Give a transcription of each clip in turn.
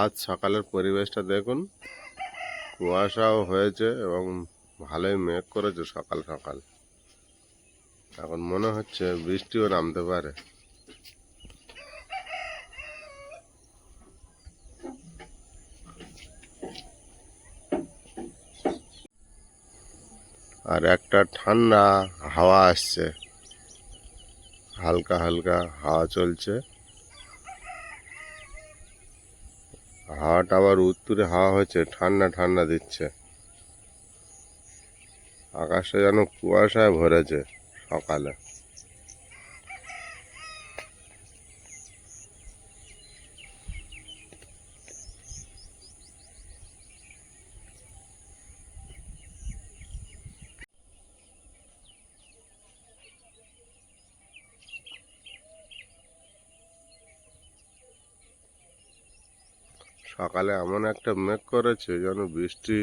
আজ সকালের পরিবেশটা দেখুন। কুয়াশাও হয়েছে এবং ভালোই মেঘ করেছে সকাল সকাল। এখন মনে হচ্ছে বৃষ্টিও নামতে পারে। আর একটা ঠান্ডা হাওয়া আসছে। হালকা হালকা হাওয়া চলছে। হাওয়াটা আবার উত্তরে হাওয়া হয়েছে ঠান্ডা ঠান্ডা দিচ্ছে। আকাশটা যেন কুয়াশায় ভরেছে সকালে। সকালে এমন একটা মেঘ করেছে যেন বৃষ্টি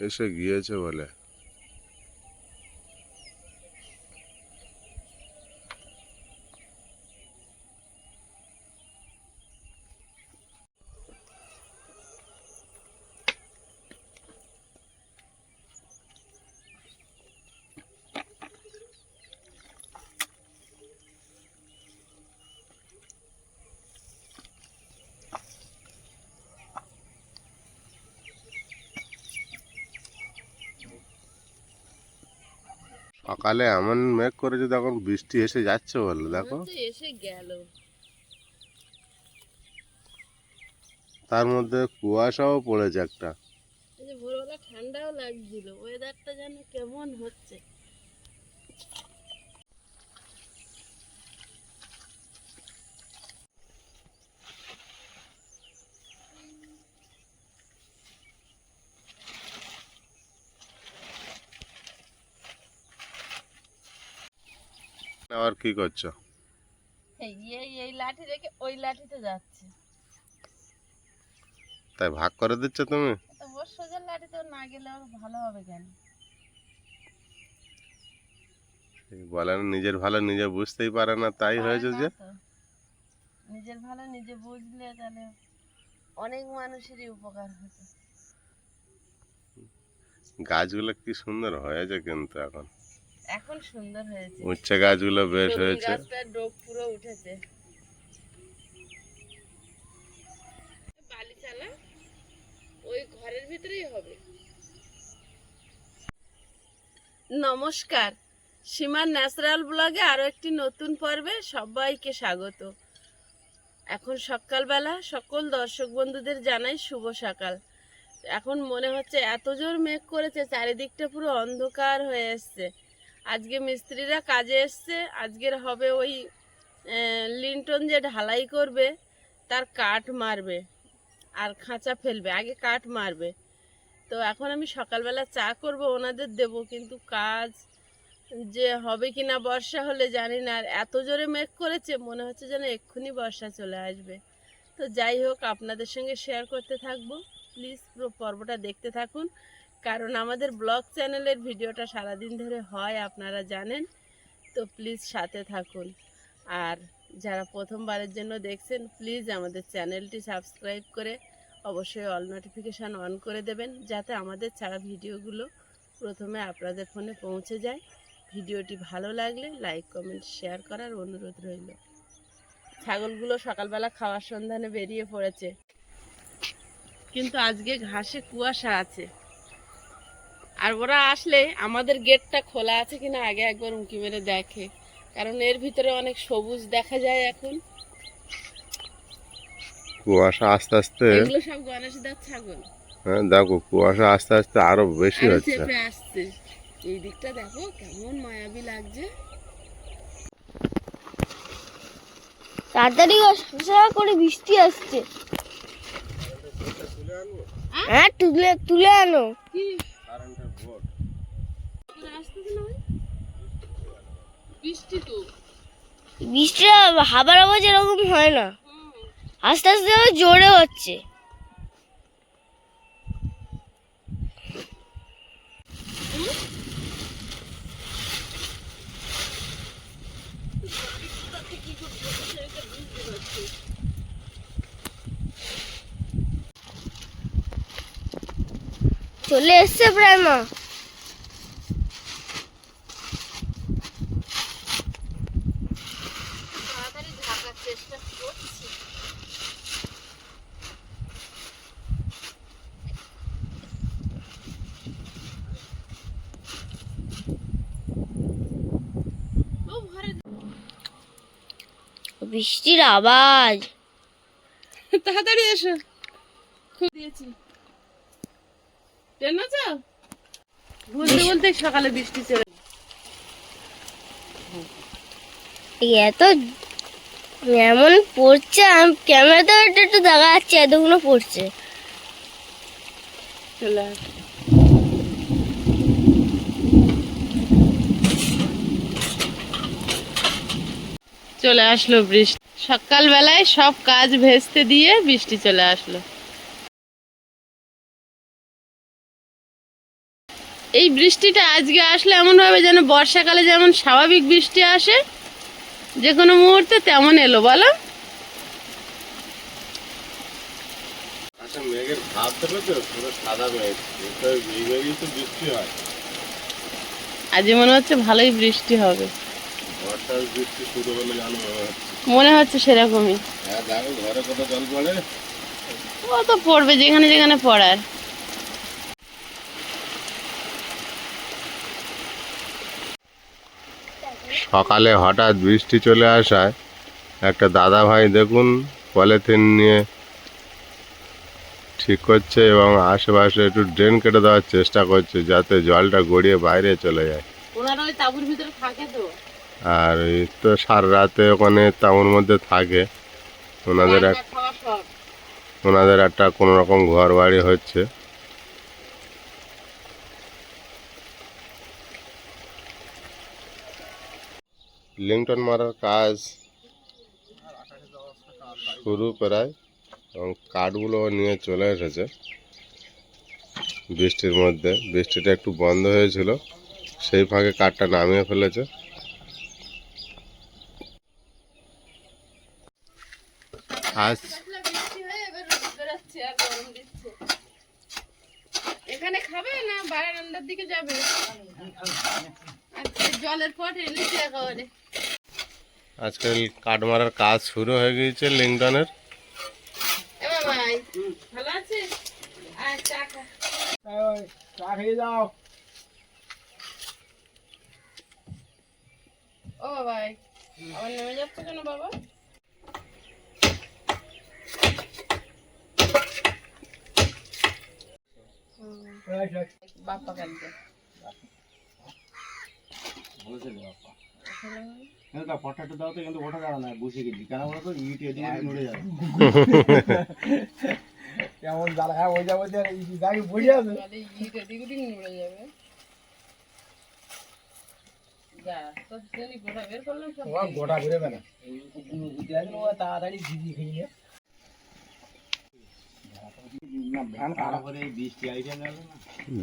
এসে গিয়েছে বলে। সকালে এমন মেঘ করেছে তখন বৃষ্টি এসে যাচ্ছে বলল দেখো। এসে গেল। তার মধ্যে কুয়াশাও পড়েছে একটা। এই যে ভোরবেলা ঠান্ডাও লাগছিল ওয়েদারটা যেন কেমন হচ্ছে। আবার কি করছ? এই এই লাঠি রেখে ওই লাঠিতে যাচ্ছে। তাই ভাগ করে দিচ্ছ তুমি? ওর সোজার লাঠি তো না গেলে ভালো হবে কেন? এই বলে না নিজের ভালো নিজে বুঝতেই পারে না তাই হয়েছে যে। নিজের ভালো নিজে বুঝলে তাহলে অনেক মানুষেরই উপকার হতো। গাছগুলো কি সুন্দর হয়েছে কিন্তু এখন। এখন সুন্দর হয়েছে। উচ্ছে গাছগুলো বেশ হয়েছে। গাছটার ডোক পুরো উঠেছে। বালি চালা ওই ঘরের ভিতরেই হবে। নমস্কার। সীমার ন্যাচারাল ব্লগে আরও একটি নতুন পর্বে সবাইকে স্বাগত। এখন সকালবেলা সকল দর্শক বন্ধুদের জানাই শুভ সকাল। এখন মনে হচ্ছে এত জোর মেঘ করেছে চারিদিকটা পুরো অন্ধকার হয়ে এসছে। আজকে মিস্ত্রিরা কাজে এসছে, আজকের হবে ওই লিন্টন যে ঢালাই করবে, তার কাঠ মারবে আর খাঁচা ফেলবে, আগে কাঠ মারবে। তো এখন আমি সকালবেলা চা করব, ওনাদের দেব, কিন্তু কাজ যে হবে কি না বর্ষা হলে জানি না, আর এত জোরে মেঘ করেছে, মনে হচ্ছে যেন এক্ষুনি বর্ষা চলে আসবে। তো যাই হোক, আপনাদের সঙ্গে শেয়ার করতে থাকব। প্লিজ পুরো পর্বটা দেখতে থাকুন। কারণ আমাদের ব্লগ চ্যানেলের ভিডিওটা সারাদিন ধরে হয়, আপনারা জানেন। তো প্লিজ সাথে থাকুন। আর যারা প্রথমবারের জন্য দেখছেন প্লিজ আমাদের চ্যানেলটি সাবস্ক্রাইব করে অবশ্যই অল নোটিফিকেশান অন করে দেবেন, যাতে আমাদের ছাড়া ভিডিওগুলো প্রথমে আপনাদের ফোনে পৌঁছে যায়। ভিডিওটি ভালো লাগলে লাইক কমেন্ট শেয়ার করার অনুরোধ রইল। ছাগলগুলো সকালবেলা খাওয়ার সন্ধানে বেরিয়ে পড়েছে। কিন্তু আজকে ঘাসে কুয়াশা আছে। আর ওরা আসলে আমাদের গেটটা খোলা আছে কিনা আগে একবার উঁকি মেরে দেখে। কারণ এর ভিতরে অনেক সবুজ দেখা যায় এখন। কুয়াশা আস্তে আস্তে এগুলো সব গণেশদার ছাগল। হ্যাঁ দেখো কুয়াশা আস্তে আস্তে আরও বেশি হচ্ছে। চেপে আসছে। এই দিকটা দেখো কেমন মায়াবী লাগছে। তাড়াতাড়ি করে বৃষ্টি আসছে। হ্যাঁ? তুলে তুলে আনো? বৃষ্টি তো। হাবার আওয়াজ এরকম হয় না। আস্তে আস্তে জোরে হচ্ছে। চলে এসছে প্রায় মা। বৃষ্টির আওয়াজ। তাড়াতাড়ি এসো। খুব দিয়েছি। ট্রেন আছে বলতে বলতে সকালে বৃষ্টি চলে এত এমন পড়ছে ক্যামেরাতে একটু একটু দেখা যাচ্ছে এতগুলো পড়ছে। চলে চলে আসলো বৃষ্টি। সকালবেলায় সব কাজ ভেস্তে দিয়ে বৃষ্টি চলে আসলো। এই বৃষ্টিটা আজকে আসলে এমন ভাবে যেন বর্ষাকালে যেমন স্বাভাবিক বৃষ্টি আসে যে কোনো মুহূর্তে তেমন এলো বলো। আচ্ছা মেঘের ভাব দেখো তো সাদা মেঘ এই মেঘেই তো বৃষ্টি হয়। আজ মনে হচ্ছে ভালোই বৃষ্টি হবে। মনে হচ্ছে সেরকমই। হ্যাঁ ও তো পড়বে যেখানে যেখানে পড়ার। সকালে হঠাৎ বৃষ্টি চলে আসায় একটা দাদা ভাই দেখুন পলিথিন নিয়ে ঠিক করছে এবং আশেপাশে একটু ড্রেন কেটে দেওয়ার চেষ্টা করছে যাতে জলটা গড়িয়ে বাইরে চলে যায়। ওনারা ওই তাঁবুর ভিতরে থাকে তো। আর তো সারা রাতে ওখানে তামুর মধ্যে থাকে। ওনাদের এক ওনাদের একটা কোনো রকম ঘর বাড়ি হচ্ছে। লিংটন মারার কাজ শুরু প্রায় এবং কাঠগুলো নিয়ে চলে এসেছে। বৃষ্টির মধ্যে। বৃষ্টিটা একটু বন্ধ হয়েছিল। সেই ফাঁকে কাঠটা নামিয়ে ফেলেছে। আজ এখানে খাবে না বারান্দার দিকে যাবে? আচ্ছা জলের পট এনেছি একেবারে। আজকাল কাঠ মারার কাজ শুরু হয়ে গিয়েছে লিংটনের এ ভাই ভালো আছিস? আর চা চা খেয়ে যাও ও ভাই আবার নেমে যাচ্ছে কেন বাবা? বাপ্পা কালকে ফটাটা দাও তো কিন্তু ওঠা যাবে না বসে গেছি কেন বলতো ইট এদিকে নড়ে যাবে। কেমন জ্বালা? হ্যাঁ ওই যাব গাড়ি বসে আছে। ইট এদিক ওদিক যাবে। যা তোর জন্য গোটা ঘুরে না। তাড়াতাড়ি ভিজি খেয়ে নে না ভ্যান কাটা করে বৃষ্টি আইছে না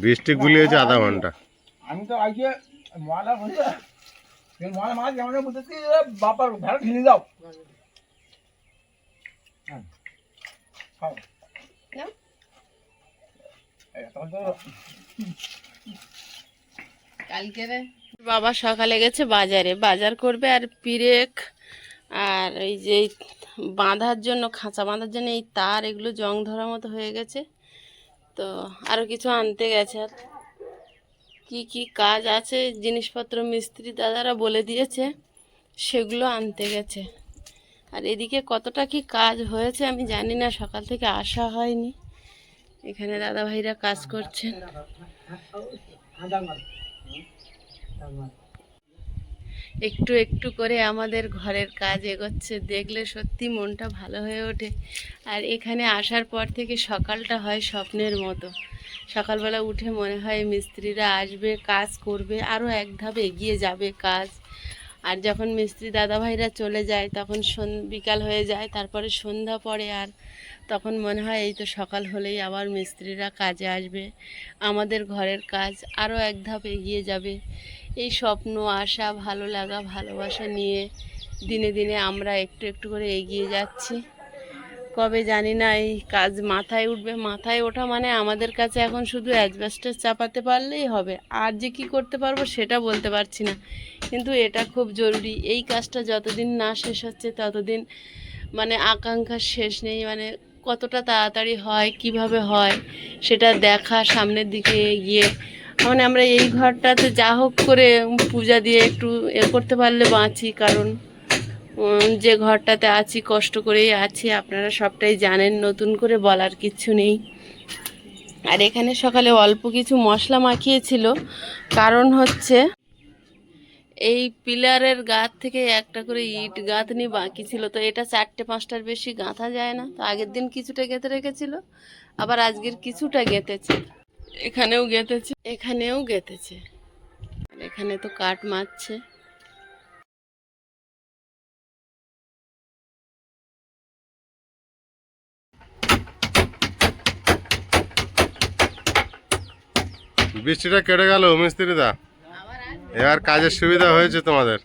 বৃষ্টি গুলিয়েছে আধা ঘণ্টা। আমি তো আজকে ময়লা বলছে ময়লা মাছ যেমন বুঝতেছি বাপার ঢিলে যাও। হ্যাঁ। কালকে রে। বাবা সকালে গেছে বাজারে। বাজার করবে আর পিরেক আর এই যে বাঁধার জন্য, খাঁচা বাঁধার জন্য এই তার এগুলো জং ধরার মতো হয়ে গেছে। তো আরও কিছু আনতে গেছে আর। কি কি কাজ আছে? জিনিসপত্র মিস্ত্রি দাদারা বলে দিয়েছে, সেগুলো আনতে গেছে। আর এদিকে কতটা কি কাজ হয়েছে আমি জানি না, সকাল থেকে আসা হয়নি। এখানে দাদা ভাইরা কাজ করছেন। একটু একটু করে আমাদের ঘরের কাজ এগোচ্ছে। দেখলে সত্যি মনটা ভালো হয়ে ওঠে। আর এখানে আসার পর থেকে সকালটা হয় স্বপ্নের মতো। সকালবেলা উঠে মনে হয় মিস্ত্রিরা আসবে, কাজ করবে আরও এক ধাপ এগিয়ে যাবে কাজ। আর যখন মিস্ত্রি দাদাভাইরা চলে যায়, তখন সন, বিকাল হয়ে যায়, তারপরে সন্ধ্যা পড়ে আর তখন মনে হয় এই তো সকাল হলেই আবার মিস্ত্রিরা কাজে আসবে। আমাদের ঘরের কাজ আরও এক ধাপ এগিয়ে যাবে। এই স্বপ্ন, আশা, ভালো লাগা, ভালোবাসা নিয়ে দিনে দিনে আমরা একটু একটু করে এগিয়ে যাচ্ছি। কবে জানি না এই কাজ মাথায় উঠবে। মাথায় ওঠা মানে আমাদের কাছে এখন শুধু অ্যাজবেস্টার চাপাতে পারলেই হবে। আর যে কি করতে পারব সেটা বলতে পারছি না। কিন্তু এটা খুব জরুরি। এই কাজটা যতদিন না শেষ হচ্ছে, ততদিন মানে আকাঙ্ক্ষা শেষ নেই। মানে কতটা তাড়াতাড়ি হয়, কীভাবে হয়, সেটা দেখা সামনের দিকে গিয়ে মানে আমরা এই ঘরটাতে যা হোক করে পূজা দিয়ে একটু এ করতে পারলে বাঁচি, কারণ যে ঘরটাতে আছি, কষ্ট করেই আছি, আপনারা সবটাই জানেন, নতুন করে বলার কিচ্ছু নেই। আর এখানে সকালে অল্প কিছু মশলা মাখিয়েছিল, কারণ হচ্ছে এই পিলারের গাঁথ থেকে একটা করে ইট গাঁথনি বাকি ছিল, তো এটা চারটে পাঁচটার বেশি গাঁথা যায় না, তো আগের দিন কিছুটা গেঁথে রেখেছিল, আবার আজকের কিছুটা গেঁথেছে। এখানেও গেঁথেছে এখানেও গেঁথেছে। এখানে তো কাঠ মারছে। বৃষ্টিটা কেটে গেল মিস্ত্রিদা। এবার কাজের সুবিধা হয়েছে তোমাদের।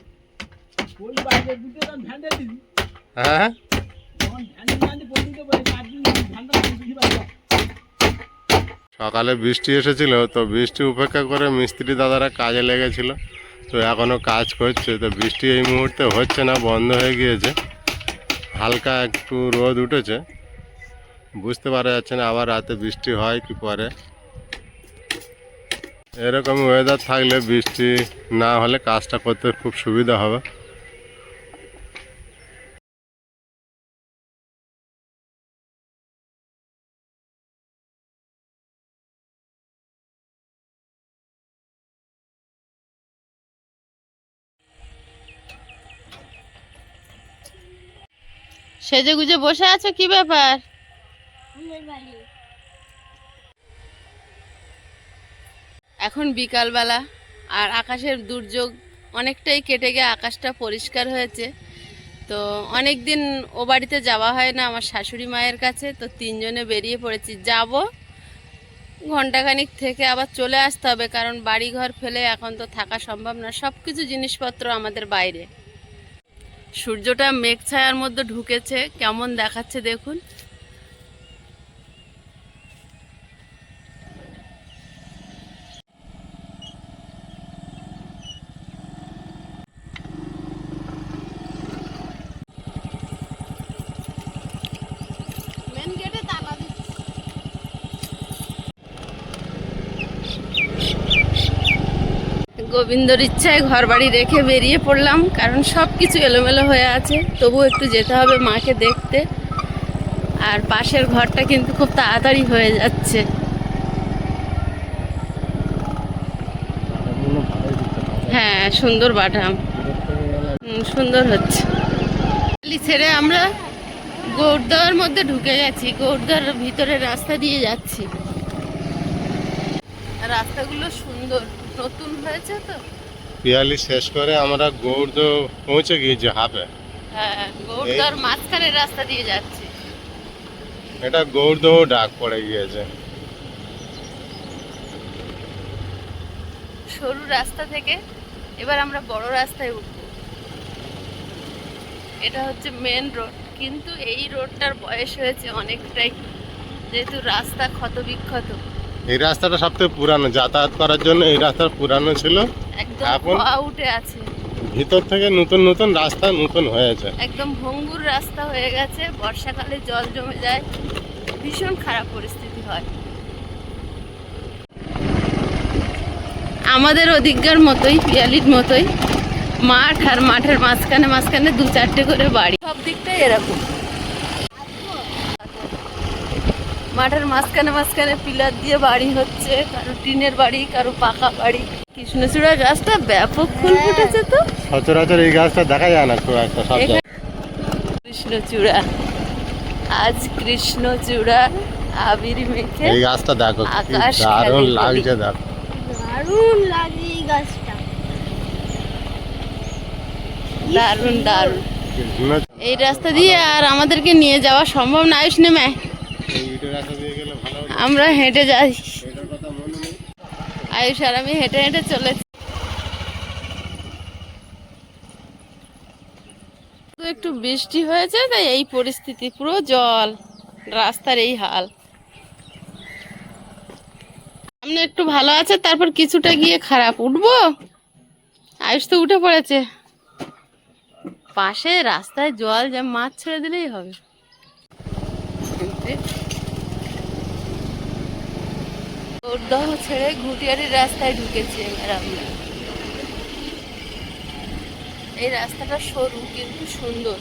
হ্যাঁ তখন ভ্যান্ডেল আনতে পড়তে পারে চার দিন ভ্যান্ডেল আনতে দিবি বাইরে সকালে বৃষ্টি এসেছিল, তো বৃষ্টি উপেক্ষা করে মিস্ত্রি দাদারা কাজে লেগেছিল। তো এখনও কাজ করছে, তো বৃষ্টি এই মুহূর্তে হচ্ছে না, বন্ধ হয়ে গিয়েছে। হালকা একটু রোদ উঠেছে। বুঝতে পারা যাচ্ছে না, আবার রাতে বৃষ্টি হয় কি পরে। এরকম ওয়েদার থাকলে বৃষ্টি না হলে কাজটা করতে খুব সুবিধা হবে। সেজে গুজে বসে আছো? কি ব্যাপার? এখন বিকালবেলা আর আকাশের দুর্যোগ অনেকটাই কেটে গিয়ে আকাশটা পরিষ্কার হয়েছে। তো অনেক দিন ও বাড়িতে যাওয়া হয় না আমার শাশুড়ি মায়ের কাছে তো তিনজনে বেরিয়ে পড়েছি। যাব ঘন্টাখানিক থেকে আবার চলে আসতে হবে কারণ বাড়ি ঘর ফেলে এখন তো থাকা সম্ভব না। সব কিছু জিনিসপত্র আমাদের বাইরে। সূর্যটা মেঘ ছায়ার মধ্যে ঢুকেছে কেমন দেখাচ্ছে দেখুন। গোবিন্দর ইচ্ছায় ঘর বাড়ি রেখে বেরিয়ে পড়লাম, কারণ সব কিছু এলোমেলো হয়ে আছে। তবু একটু যেতে হবে মাকে দেখতে। আর পাশের ঘরটা কিন্তু খুব তাড়াতাড়ি হয়ে যাচ্ছে। হ্যাঁ সুন্দর বাটাম সুন্দর হচ্ছে। ছেড়ে আমরা গৌরদার মধ্যে ঢুকে গেছি গৌরদার ভিতরে রাস্তা দিয়ে যাচ্ছি। রাস্তাগুলো সুন্দর। নতুন হয়েছে তো? পিয়ালি শেষ করে আমরা গৌড় পৌঁছে গিয়েছি হাফে। হ্যাঁ গৌরদার মাঝখানের রাস্তা দিয়ে যাচ্ছি। এটা গৌড়দহ ডাক পড়ে গিয়েছে। সরু রাস্তা থেকে এবার আমরা বড় রাস্তায় উঠবো। এটা হচ্ছে মেন রোড কিন্তু এই রোডটার বয়স হয়েছে অনেকটাই। যেহেতু রাস্তা ক্ষত বিক্ষত এই রাস্তাটা সবথেকে পুরানো যাতায়াত করার জন্য এই রাস্তা পুরানো ছিল। একদম এখন? উঠে আছে। ভিতর থেকে নতুন নতুন রাস্তা নতুন হয়েছে। একদম ভঙ্গুর রাস্তা হয়ে গেছে বর্ষাকালে জল জমে যায় ভীষণ খারাপ পরিস্থিতি হয়। আমাদের অধিজ্ঞার মতোই পিয়ালির মতোই মাঠ আর মাঠের মাঝখানে মাঝখানে দু চারটে করে বাড়ি। সব দিকটাই এরকম। মাঠের মাঝখানে মাঝখানে পিলার দিয়ে বাড়ি হচ্ছে কারও টিনের বাড়ি কারও পাকা বাড়ি। কৃষ্ণচূড়া গাছটা ব্যাপক ফুল ফুটেছে তো? সচরাচর এই গাছটা দেখা যায় না খুব একটা সব কৃষ্ণচূড়া। আজ কৃষ্ণচূড়া আবির মেখে এই গাছটা দেখো আকাশ দারুণ লাগছে দেখো। দারুণ লাগে এই গাছটা। দারুণ দারুণ। এই রাস্তা দিয়ে আর আমাদেরকে নিয়ে যাওয়া সম্ভব না আয়ুষ নেমে। আমরা হেঁটে যাই। আয়ুষ আর আমি হেঁটে হেঁটে চলেছি। একটু বৃষ্টি হয়েছে, তাই এই পরিস্থিতি, পুরো জল, রাস্তার এই হাল। সামনে একটু ভালো আছে, তারপর কিছুটা গিয়ে খারাপ। উঠবো? আয়ুষ তো উঠে পড়েছে। পাশে রাস্তায় জল যা মাছ ছেড়ে দিলেই হবে। দহ ছেড়ে ঘুটিয়ারির রাস্তায় ঢুকেছি এবার আমরা এই রাস্তাটা সরু কিন্তু সুন্দর।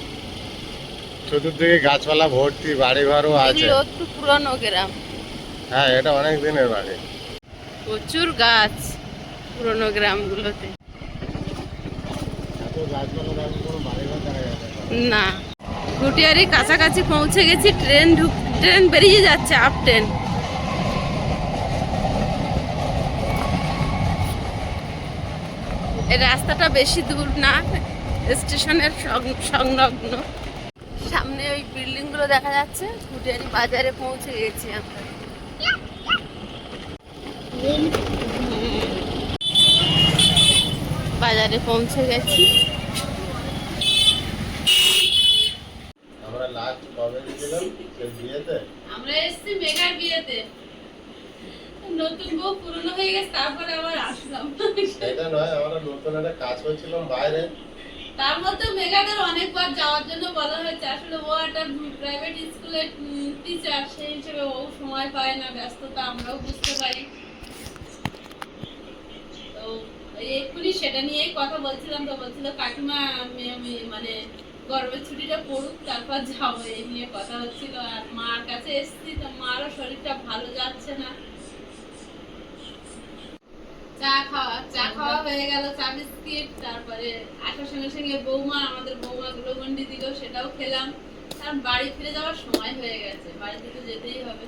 চতুর্দিকে গাছপালা ভর্তি বাড়ি ঘরও আছে। একটু পুরনো গ্রাম। হ্যাঁ এটা অনেক দিনের বাড়ি। প্রচুর গাছ পুরনো গ্রামগুলোতে। না। ঘুটিয়ারি কাছাকাছি পৌঁছে গেছি ট্রেন ঢুক ট্রেন বেরিয়ে যাচ্ছে আপ ট্রেন এই রাস্তাটা বেশি দূর না, স্টেশনের সংলগ্ন। সামনে ওই বিল্ডিংগুলো দেখা যাচ্ছে ঘুটিয়ারি বাজারে পৌঁছে গেছি আমরা। বাজারে পৌঁছে গেছি আমরা লাস্ট কবে বিয়েতে। আমরা এসেছি মেঘার বিয়েতে। নতুন বউ পুরনো হয়ে গেছে তারপরে আবার আসলাম। সেটা নয় আমরা নতুন একটা কাজ করছিলাম বাইরে। তার মধ্যে মেঘাদের অনেকবার যাওয়ার জন্য বলা হয়েছে আসলে ও একটা প্রাইভেট স্কুলের টিচার সেই হিসেবে ও সময় পায় না ব্যস্ততা আমরাও বুঝতে পারি। তো এক্ষুনি সেটা নিয়েই কথা বলছিলাম তো বলছিল কাকিমা মানে গরমের ছুটিটা পড়ুক, তারপর যাব, এই নিয়ে কথা হচ্ছিল। আর মার কাছে এসেছি, তো মারও শরীরটা ভালো যাচ্ছে না। চা খাওয়া চা খাওয়া হয়ে গেল, চা বিস্কিট, তারপরে আসার সঙ্গে সঙ্গে বৌমা, আমাদের বৌমা গ্লোবন্ডি দিল, সেটাও খেলাম। আর বাড়ি ফিরে যাওয়ার সময় হয়ে গেছে বাড়িতে তো যেতেই হবে।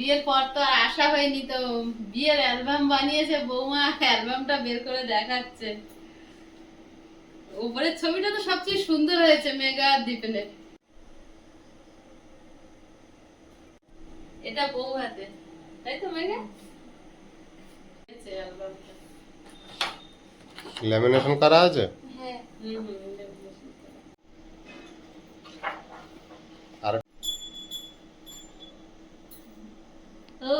বিয়ের পর তো আর আসা হয়নি তো। বিয়ের অ্যালবাম বানিয়েছে বৌমা অ্যালবামটা বের করে দেখাচ্ছে। উপরের ছবিটা তো সবচেয়ে সুন্দর হয়েছে মেগা দীপেনের। এটা বউ হাতে তাই তো মেঘা? হয়েছে অ্যালবামটা ল্যামিনেশন করা আছে? হ্যাঁ। হুম হুম lamination করা। আর ও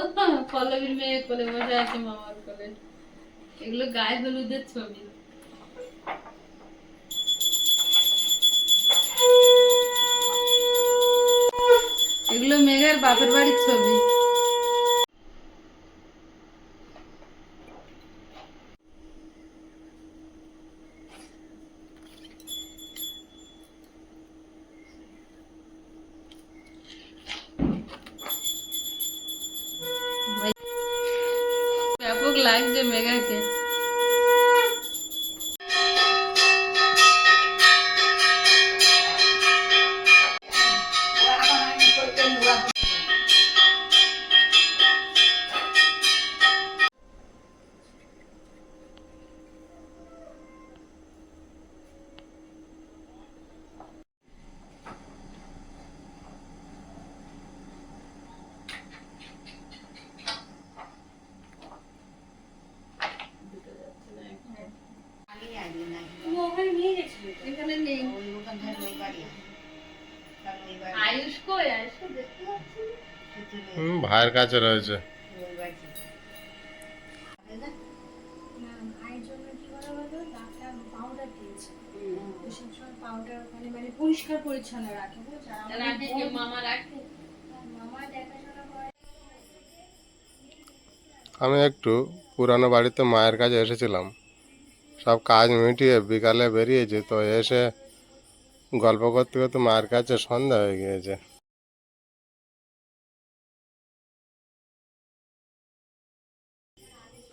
পল্লবীর মেয়ে কোলে বসে আছে মামার কোলে এগুলো গায়ে হলুদের ছবি। এগুলো মেঘের বাপের বাড়ির ছবি। লাগছে মেঘাকে এখানে নেই আয়ুষ কই? আয়ুষ দেখতে পাচ্ছি হুম, ভাইয়ের কাছে রয়েছে। মায়ের জন্য কি করা হলো ডাক্তার পাউডার দিয়েছে। তো সবসময় পাউডার ওখানে মানে পরিষ্কার পরিচ্ছন্ন রাখে বুঝছ? আর আমাদের রাখে কে? বোন- মামা রাখে। মামা দেখাশোনা করে। আমি একটু পুরানো বাড়িতে মায়ের কাছে এসেছিলাম। সব কাজ মিটিয়ে বিকালে বেরিয়েছি তো এসে গল্প করতে করতে মার কাছে সন্ধ্যা হয়ে গিয়েছে।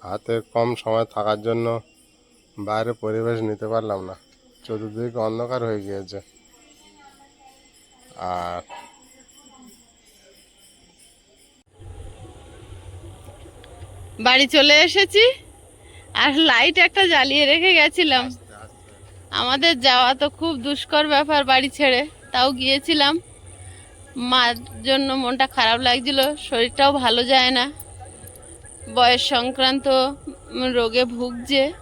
হাতে কম সময় থাকার জন্য বাইরে পরিবেশ নিতে পারলাম না। চতুর্দিকে অন্ধকার হয়ে গিয়েছে। আর বাড়ি চলে এসেছি। আর লাইট একটা জ্বালিয়ে রেখে গেছিলাম। আমাদের যাওয়া তো খুব দুষ্কর ব্যাপার বাড়ি ছেড়ে, তাও গিয়েছিলাম। মার জন্য মনটা খারাপ লাগছিল, শরীরটাও ভালো যায় না। বয়স সংক্রান্ত রোগে ভুগছে।